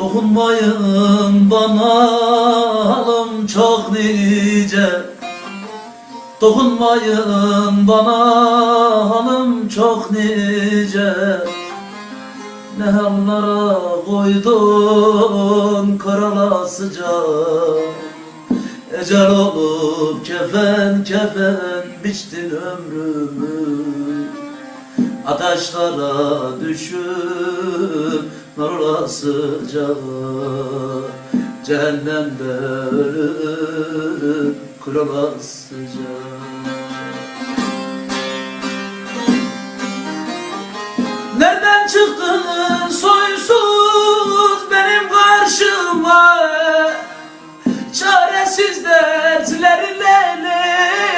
Dokunmayın bana halım çok nice. Dokunmayın bana hanım çok nice. Ne hallara koydun karalasıca Ecel olup kefen kefen biçtin ömrümü. Ateşlara düşüp narulasıca Cehennemde ölüp kıralasıca Nereden çıktın soysuz benim karşıma? Çaresiz dertleriyle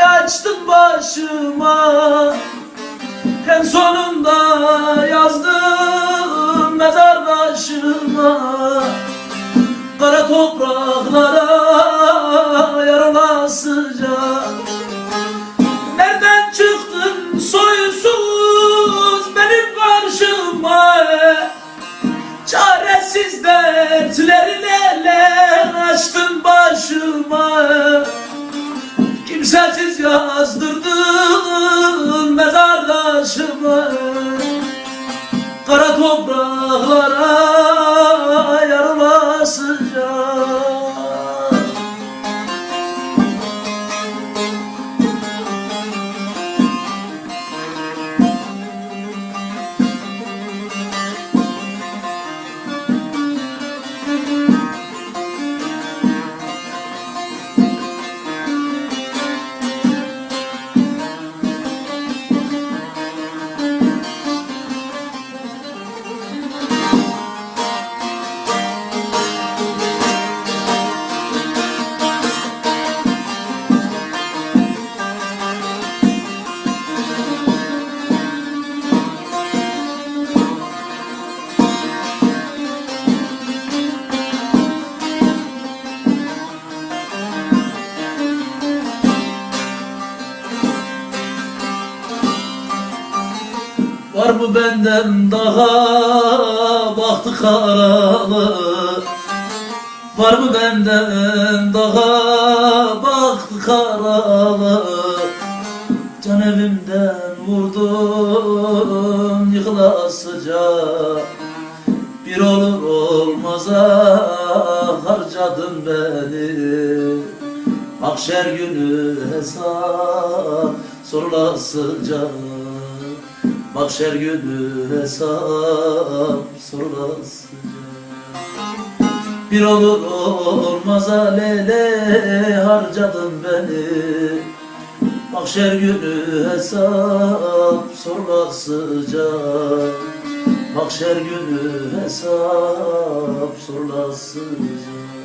açtın başıma? En sonunda yazdım mezar başıma Kara topraklara yaralasıca Nereden çıktın soysuz benim karşıma? Çaresiz dertleriyle açtın başıma. Kimsesiz yazdırdın Kara topraklara Var mı benden daha bahtı karalı? Var mı benden daha bahtı karalı? Can evimden vurdun yıkılasıca. Bir olur olmaza harcadın beni. Mahşer günü hesap sorulasıca Mahşer günü hesap sorulasıca Bir olur olmaz alele harcadın beni. Mahşer günü hesap sorulasıca Mahşer günü hesap sorulasıca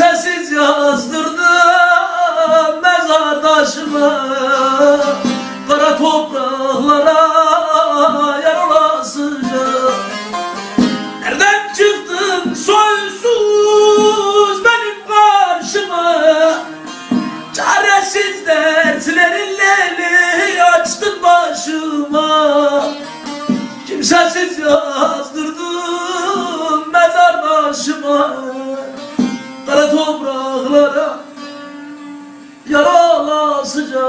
Kimsesiz yazdırdın mezardaşıma Kara topraklara yaralasıca Nereden çıktın soysuz benim karşıma? Çaresiz dertlerinle açtın başıma. Kimsesiz yazdırdım mezar başıma topraklara yaralasıca.